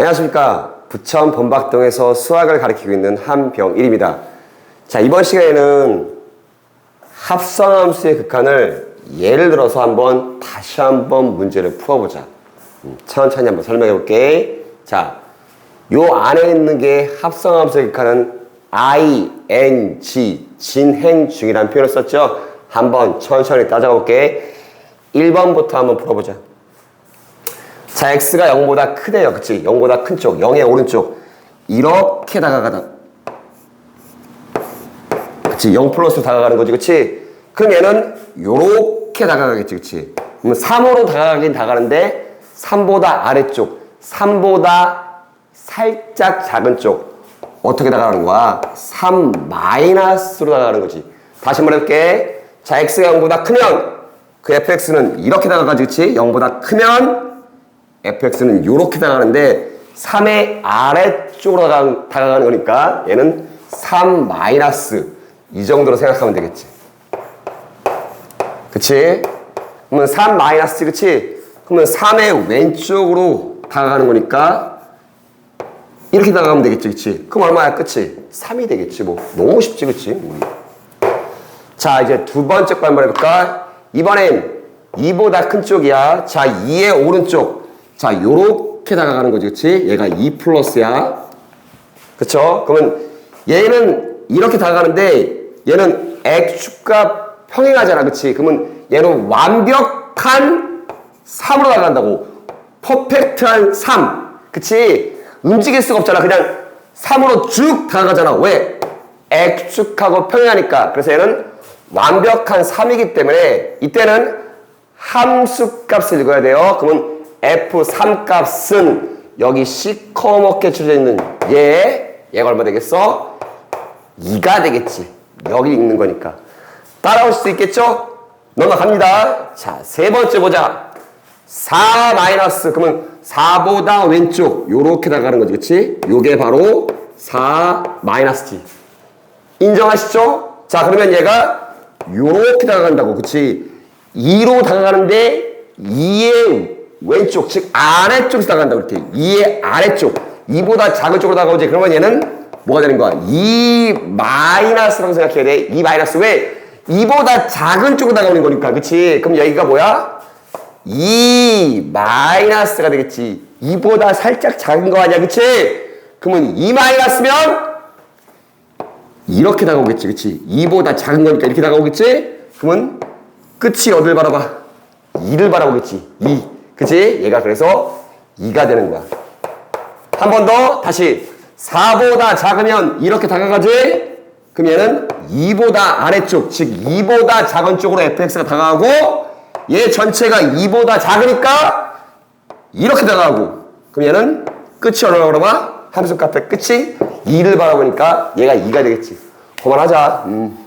안녕하십니까. 부천 본박동에서 수학을 가르치고 있는 한병일입니다. 자, 이번 시간에는 합성함수의 극한을 예를 들어서 한번 다시 한번 문제를 풀어보자. 음, 천천히 한번 설명해 볼게. 자, 요 안에 있는 게 합성함수의 극한은 ing, 진행 중이라는 표현을 썼죠. 한번 천천히 따져볼게. 1번부터 한번 풀어보자. 자, x가 0보다 크대요. 그치? 0보다 큰 쪽, 0의 오른쪽. 이렇게 다가가다. 그치? 0 플러스 다가가는 거지. 그치? 그럼 얘는 요렇게 다가가겠지. 그치? 그러면 3으로 다가가긴 다가가는데 3보다 아래쪽, 3보다 살짝 작은 쪽. 어떻게 다가가는 거야? 3 마이너스로 다가가는 거지. 다시 한번 해볼게. 자, x가 0보다 크면 그 fx는 이렇게 다가가지. 그치? 0보다 크면 fx는 이렇게 다가가는데 3의 아래쪽으로 다가- 다가가는 거니까 얘는 3 마이너스 이 정도로 생각하면 되겠지. 그치? 그러면 3 마이너스 그치? 그러면 3의 왼쪽으로 다가가는 거니까 이렇게 다가가면 되겠지 그치? 그럼 얼마야 끝이? 3이 되겠지 뭐 너무 쉽지 그치? 음. 자 이제 두 번째 거 한번 해볼까? 이번엔 2보다 큰 쪽이야 자 2의 오른쪽 자 요렇게 다가가는 거지 그치? 얘가 2 플러스야 그쵸? 그러면 얘는 이렇게 다가가는데 얘는 x축과 평행하잖아 그치? 그러면 얘는 완벽한 3으로 다가간다고 퍼펙트한 3 그치? 움직일 수가 없잖아 그냥 3으로 쭉 다가가잖아 왜? x축하고 평행하니까 그래서 얘는 완벽한 3이기 때문에 이때는 함수 값을 읽어야 돼요 그러면 f3 값은 여기 시커멓게 쳐져 있는 얘 얘가 얼마 되겠어? 2가 되겠지 여기 읽는 거니까 따라올 수 있겠죠? 넘어갑니다 자 세 번째 보자 4 마이너스 그러면 4보다 왼쪽 요렇게 나가는 거지 그치? 요게 바로 4 마이너스지 인정하시죠? 자 그러면 얘가 요렇게 다가간다고 그치? 2로 다가가는데 2의 왼쪽 즉 아래쪽에서 다가간다고 이렇게 2의 아래쪽 2보다 작은 쪽으로 다가오지 그러면 얘는 뭐가 되는 거야? 2 마이너스라고 생각해야 돼. 2 마이너스 왜? 2보다 작은 쪽으로 다가오는 거니까 그치? 그럼 여기가 뭐야? 2 마이너스가 되겠지. 2보다 살짝 작은 거 아니야 그치? 그러면 2 마이너스면 이렇게 다가오겠지 그치? 2보다 작은 거니까 이렇게 다가오겠지? 그러면 끝이 어딜 바라봐? 2를 바라보겠지 2 그치? 얘가 그래서 2가 되는 거야 한 번 더 다시 4보다 작으면 이렇게 다가가지? 그럼 얘는 2보다 아래쪽 즉 2보다 작은 쪽으로 fx가 다가가고 얘 전체가 2보다 작으니까 이렇게 다가가고 그럼 얘는 끝이 어디로 바라봐? 함수 값의 끝이 2를 바라보니까 얘가 2가 되겠지 그만하자 음.